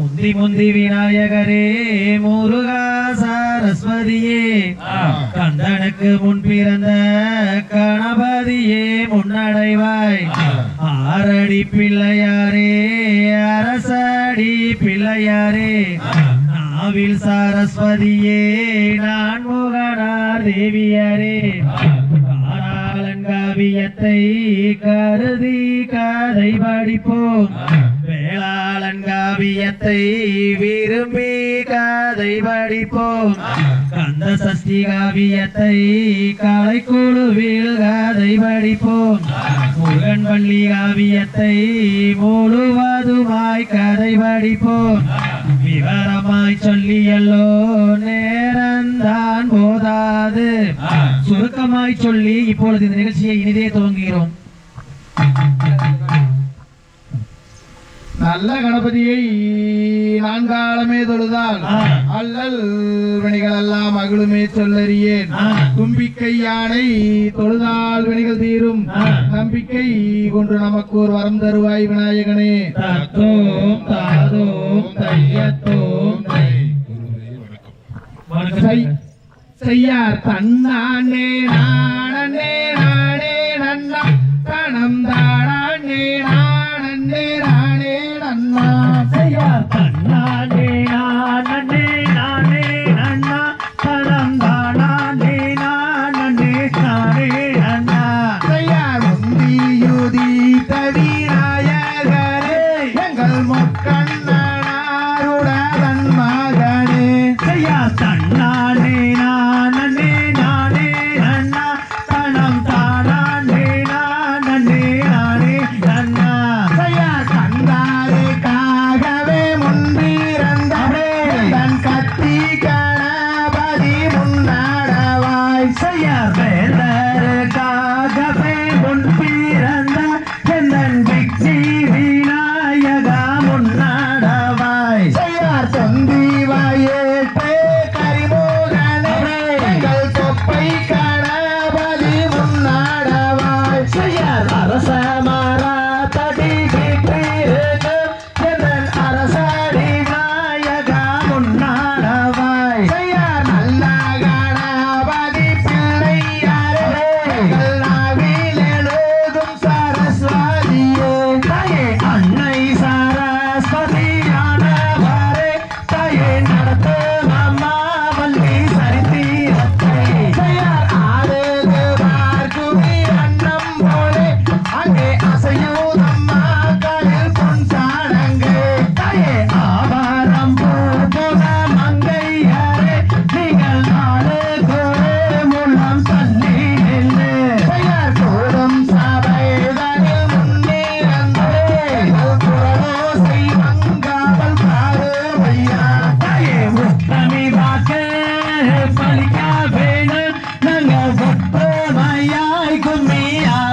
முந்தி முந்தி விநாயகரே முருகா சரஸ்வதியே. கந்தனுக்கு முன் பிறந்த கணபதியே முன்னடைவாய். ஆரடி பிள்ளையாரே அரசடி பிள்ளையாரே. நாவில் சரஸ்வதியே நான் முகனார் தேவியரே காராளங்காவியத்தை கருதி கதை படிப்போம். வேளாளங்காவியத்தை விரும்பி கதை படிப்போம். கந்த சஷ்டி காவியத்தை கலைக்குழுவில் கதை படிப்போம். முருகன் பள்ளி காவியத்தை முழுவதுமாய் கதை படிப்போம். விவரமாய் சொல்லியல்லோ நேரந்தான் போதாது. சுருக்கமாய் சொல்லி இப்பொழுது இந்த நிகழ்ச்சியை இனிதே துவங்குகிறோம் நல்ல கணபதியை நான்காலமே தொழுதால். அல்லல் வினைகள் எல்லாம் அகலுமே சொல்லறியேன். தும்பிக்கை யானை தொழுதால் வினைகள் தீரும். நம்பிக்கை கொண்டு நமக்கு ஒரு வரம் தருவாய் விநாயகனே தத்தோம் தாதோம் தையத்தோம். வணக்கம் செய்யார் தன்னானே நானே நானே நன்னா. கணம் தாடானே நானே நானே நன்னா. செய்யார் தன்னானே घुमे आ